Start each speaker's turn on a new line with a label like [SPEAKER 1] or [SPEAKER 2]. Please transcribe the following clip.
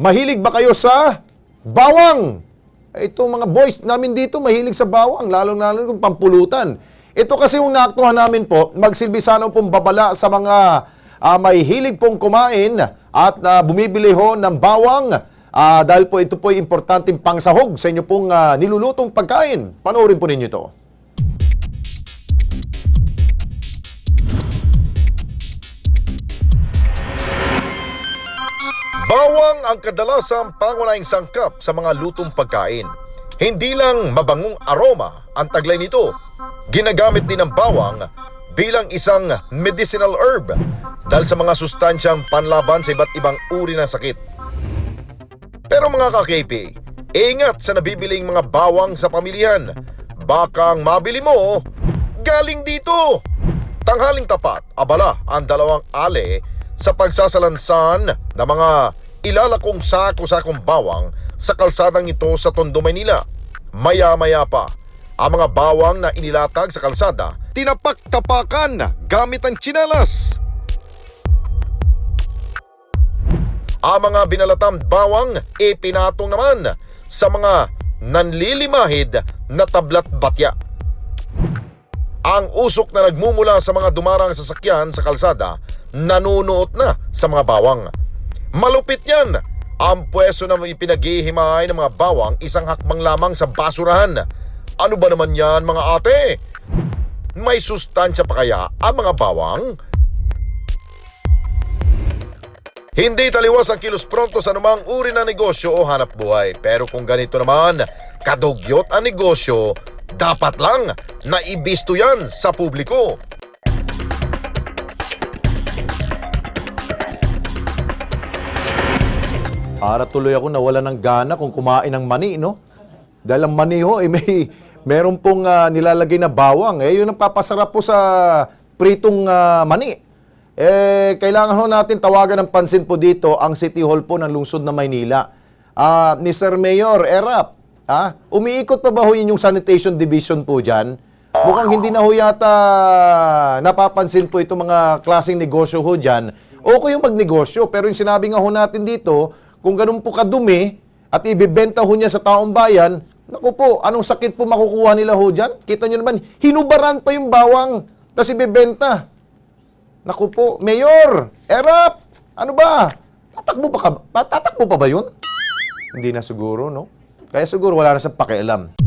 [SPEAKER 1] Mahilig ba kayo sa bawang? Ito mga boys namin dito mahilig sa bawang, lalong-lalo kung pampulutan. Ito kasi yung naaktuhan namin po, magsilbi sana pong babala sa mga ah, may hilig pong kumain at ah, bumibili ho ng bawang ah, dahil po ito po importanteng pangsahog sa inyo pong ah, nilulutong pagkain. Panoorin po ninyo ito.
[SPEAKER 2] Bawang ang kadalasang pangunahing sangkap sa mga lutong pagkain. Hindi lang mabangong aroma ang taglay nito. Ginagamit din ang bawang bilang isang medicinal herb dahil sa mga sustansyang panlaban sa iba't ibang uri ng sakit. Pero mga ka-KP, ingat sa nabibiling mga bawang sa pamilyan. Baka ang mabili mo, galing dito! Tanghaling tapat, abala ang dalawang ale sa pagsasalansan ng mga ilalakong sako-sakong bawang sa kalsadang ito sa Tondo, Maynila. Maya-maya pa, ang mga bawang na inilatag sa kalsada, tinapak-tapakan gamit ang tsinelas. Ang mga binalatang bawang ipinatong naman sa mga nanlilimahid na tablat batya. Ang usok na nagmumula sa mga dumarang sasakyan sa kalsada nanunuot na sa mga bawang. Malupit yan! Ang pwesto na ipinaghihimay ng mga bawang isang hakbang lamang sa basurahan. Ano ba naman yan mga ate? May sustansya pa kaya ang mga bawang? Hindi taliwas ang kilos pronto sa anumang uri ng negosyo o hanap buhay. Pero kung ganito naman, kadugyot ang negosyo, dapat lang na ibisto yan sa publiko.
[SPEAKER 1] Para tuloy ako nawala ng gana kung kumain ng mani, no? Dahil ang mani ho, eh, may, meron pong ah, nilalagay na bawang. Eh, yun ang papasarap po sa pritong ah, mani. Eh, kailangan ho natin tawagan ng pansin po dito ang City Hall po ng lungsod na Maynila. Ah, ni Sir Mayor Erap, ah, umiikot pa ba ho yun yung sanitation division po dyan? Mukhang hindi na ho yata napapansin po itong mga klaseng negosyo ho dyan. Okay yung magnegosyo, pero yung sinabi nga ho natin dito, kung ganun po kadumi at ibebenta ho niya sa taong bayan, naku po, anong sakit po makukuha nila ho dyan? Kita nyo naman, hinubaran pa yung bawang, tapos ibebenta. Naku po, Mayor, Erap, ano ba? Tatakbo pa, ka, tatakbo pa ba yun? Hindi na siguro, no? Kaya siguro wala na sa pakialam.